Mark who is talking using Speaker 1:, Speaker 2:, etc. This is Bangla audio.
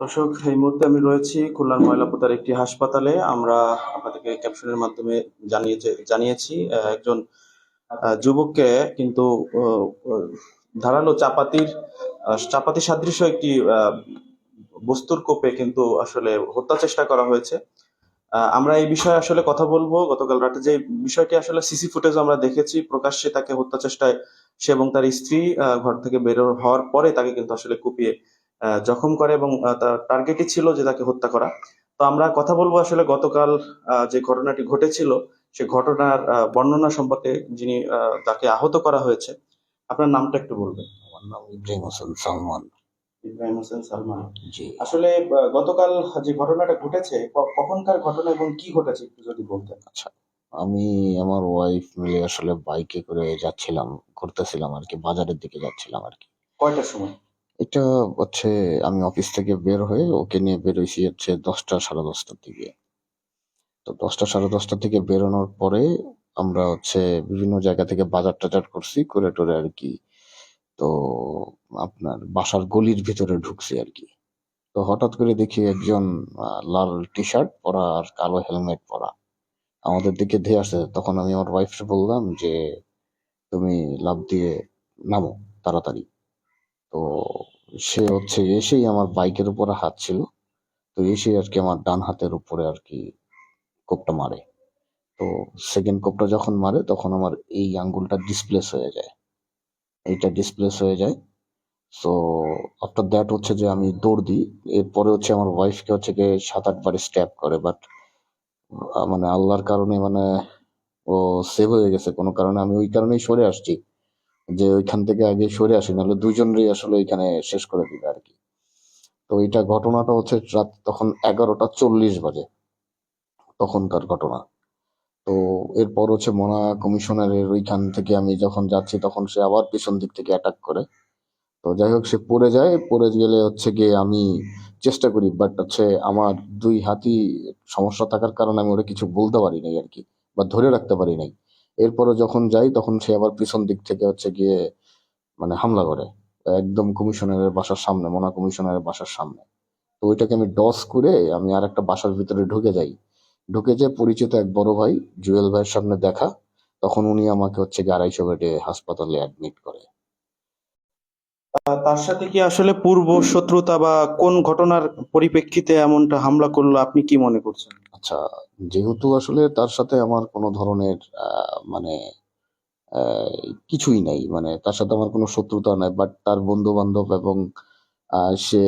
Speaker 1: দর্শক, এই মুহূর্তে আমি রয়েছি খুলনার ময়লাপোতার একটি হাসপাতালে। আমরা আপনাদেরকে ক্যাপশনের মাধ্যমে জানিয়েছে, জানিয়েছি একজন যুবককে কিন্তু ধারালো চাপাতির চাপাতি সাদৃশ্য একটি বস্তুর কোপে কিন্তু আসলে হত্যা চেষ্টা করা হয়েছে। আমরা এই বিষয়ে আসলে কথা বলব। গতকাল রাতে যে বিষয়টি আসলে সিসি ফুটেজ আমরা দেখেছি, প্রকাশ্যে তাকে হত্যা চেষ্টায় সে এবং তার স্ত্রী ঘর থেকে বের হওয়ার পরে তাকে কিন্তু আসলে কুপিয়ে জখম করে এবং টার্গেটই ছিল যে তাকে হত্যা করা। তো আমরা কথা বলব আসলে গতকাল যে ঘটনাটি ঘটেছিল সে ঘটনার বর্ণনা সম্পর্কে যিনি তাকে আহত করা হয়েছে আপনার নামটা একটু বলবেন।
Speaker 2: আমার নাম ইব্রাহিম হোসেন সালমান।
Speaker 1: ইব্রাহিম হোসেন সালমান।
Speaker 2: জি।
Speaker 1: আসলে গতকাল যে ঘটনাটা ঘটেছে কখনকার ঘটনা এবং কি ঘটেছে একটু যদি বলতেন।
Speaker 2: আচ্ছা আমি আমার ওয়াইফ মিলে আসলে বাইকে করে যাচ্ছিলাম ঘুরতেছিলাম আর কি বাজারের দিকে যাচ্ছিলাম আর কি।
Speaker 1: কয়টার সময়?
Speaker 2: এটা হচ্ছে আমি অফিস থেকে বের হয়ে ওকে নিয়ে বেরোইছি হচ্ছে দশটা, সাড়ে দশটার দিকে। তো দশটা, সাড়ে দশটা থেকে বেরোনোর পরে আমরা হচ্ছে বিভিন্ন জায়গা থেকে বাজার টাজার করছি, করে টোরে আর কি। তো আপনার বাসার গলির ভিতরে ঢুকছি আর কি। তো হঠাৎ করে দেখি একজন লাল টি শার্ট পরা আর কালো হেলমেট পরা। আমাদের দিকে ধেয়ে আসে তখন আমি আমার ওয়াইফকে বললাম যে, তুমি লাফ দিয়ে নামো, তাড়াতাড়ি। তো সে হচ্ছে এসেই আমার বাইকের উপরে হাত ছিল। তো এসে আর কি আমার ডান হাতের উপরে আর কি কোপটা মারে। তো সেকেন্ড কোপটা যখন মারে, তখন আমার এই আঙ্গুলটা ডিসপ্লেস হয়ে যায়। এইটা ডিসপ্লেস হয়ে যায়। সো আফটার দ্যাট হচ্ছে যে আমি দৌড় দিই। এরপরে হচ্ছে আমার ওয়াইফকে হচ্ছে গিয়ে সাত আটবার স্ট্যাপ করে। বাট মানে আল্লাহর কারণে মানে ও সেভ হয়ে গেছে। কোনো কারণে আমি ওই কারণেই সরে আসছি। যে ওইখান থেকে আগে সরে আসি, নাহলে দুইজনেরই আসলে ওইখানে শেষ করে দিবে আর কি তো এইটা ঘটনাটা হচ্ছে রাত তখন এগারোটা চল্লিশ বাজে, তখনকার ঘটনা। তো এরপর হচ্ছে মনা কমিশনারের ওইখান থেকে আমি যখন যাচ্ছি, তখন সে আবার পিছন দিক থেকে অ্যাটাক করে। তো যাই হোক, সে পড়ে যায়, পড়ে গেলে হচ্ছে গিয়ে আমি চেষ্টা করি বাট হচ্ছে আমার দুই হাতি সমস্যা থাকার কারণে আমি ওরা কিছু বলতে পারি নাই আর কি বা ধরে রাখতে পারি নাই। এরপরে যখন যাই, তখন সে আবার পিছন দিক থেকে হচ্ছে গিয়ে মানে হামলা করে। একদম কমিশনারের বাসার সামনে, মনা কমিশনারের বাসার সামনে। তো ওইটাকে আমি ডস করে আমি আর একটা বাসার ভিতরে ঢুকে যাই। ঢুকে যে পরিচিত এক বড় ভাই, জুয়েল ভাইয়ের সামনে দেখা। তখন উনি আমাকে হচ্ছে গিয়ে আড়াইশো বেডে হাসপাতালে অ্যাডমিট করে।
Speaker 1: তার সাথে কি আসলে পূর্ব শত্রুতা বা কোন ঘটনার পরিপ্রেক্ষিতে এমনটা হামলা করল, আপনি কি মনে করছেন?
Speaker 2: আচ্ছা যেহেতু আসলে তার সাথে আমার কোনো ধরনের মানে কিছুই নাই মানে তার সাথে আমার কোনো শত্রুতা নাই বাট তার বন্ধু বান্ধব এবং সে